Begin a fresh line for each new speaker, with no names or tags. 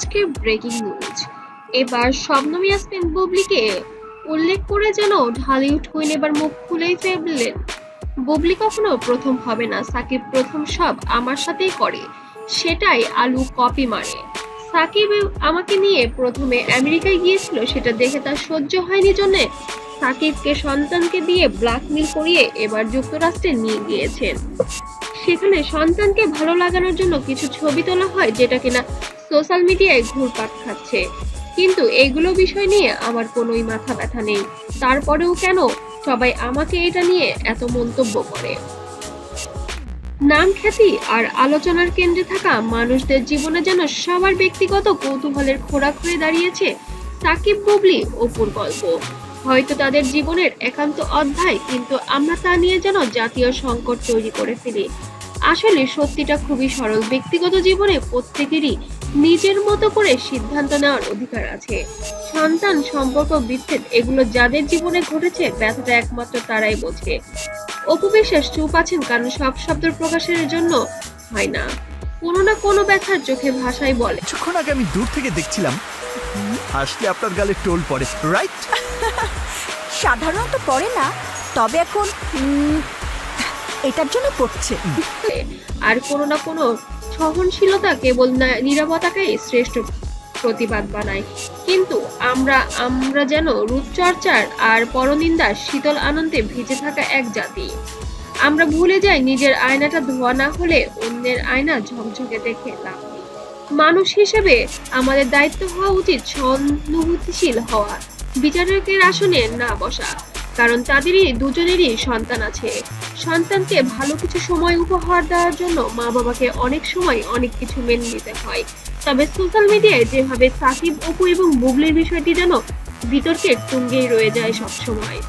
আজকে breaking news এবার শবনম ইয়াসমিন বুবলিকে উল্লেখ করে যেন ঢালিউড কুইন এবার মুখ খুলেই ফেললেন। বুবলি কখনো প্রথম হবে না, সাকিব প্রথম সব আমার সাথেই করে, সেটাই আলু কপি মারে সাকিব আমাকে নিয়ে প্রথমে আমেরিকায় গিয়েছিল, সেটা দেখে তার সহ্য হয়নি জন্যে সাকিবকে সন্তানকে দিয়ে ব্ল্যাকমেল করিয়ে এবার যুক্তরাষ্ট্রে নিয়ে গিয়েছেন। সেখানে সন্তানকে ভালো লাগানোর জন্য কিছু ছবি তোলা হয়, যেটা কিনা সোশ্যাল মিডিয়ায় ঘুরপাক খাচ্ছে। কিন্তু এগুলো বিষয় নিয়ে আমার কোনোই মাথা ব্যথা নেই। তারপরেও কেন সবাই আমাকে এটা নিয়ে এত মন্তব্য করে? নাম খ্যাতি আর আলোচনার কেন্দ্রে থাকা মানুষদের জীবনে যেন সবার ব্যক্তিগত কৌতূহলের খোরাক হয়ে দাঁড়িয়েছে সাকিব, বুবলি অপুর গল্প হয়তো তাদের জীবনের একান্ত অধ্যায়, কিন্তু আমরা তা নিয়ে যেন জাতীয় সংকট তৈরি করে ফেলি। আসলে সত্যিটা খুবই সরল ব্যক্তিগত জীবনে প্রত্যেকেরই নিজের মতো করে সিদ্ধান্ত নেওয়ার অধিকার আছে। সন্তান সম্পর্ক বিচ্ছেদ এগুলো যাদের জীবনে ঘটেছে ব্যথাটা একমাত্র তারাই বোঝে। অপু বিশ্বাস চুপ আছেন কারণ সব শব্দ প্রকাশের জন্য হয় না। কোনো না কোনো ব্যথার চোখে ভাষায় বলে।
কিছুক্ষণ আগে আমি দূর থেকে দেখছিলাম হাসলে আপনার গালে টোল পড়ে রাইট
সাধারণত পড়ে না তবে এখন উম, এটার জন্য পড়ছে।
আর কোনো না কোনো সহনশীলতা কেবল না- নীরবতাকেই শ্রেষ্ঠ প্রতিবাদ বানায়। কিন্তু আমরা আমরা যেন রূপচর্চার আর পরনিন্দার শীতল আনন্দে ভিজে থাকা এক জাতি। আমরা ভুলে যাই নিজের আয়নাটা ধোয়া না হলে অন্যের আয়না ঝকঝকে দেখে লাভ মানুষ হিসেবে আমাদের দায়িত্ব হওয়া উচিত সহানুভূতিশীল হওয়া, বিচারকের আসনে না বসা। কারণ তাদেরই দুজনেরই সন্তান আছে। সন্তানকে ভালো কিছু সময় উপহার দেওয়ার জন্য মা বাবাকে অনেক সময় অনেক কিছু মেনে নিতে হয়। তবে সোশ্যাল মিডিয়ায় যেভাবে সাকিব অপু এবং বুবলির বিষয়টি যেন বিতর্কের তুঙ্গেই রয়ে যায় সবসময়।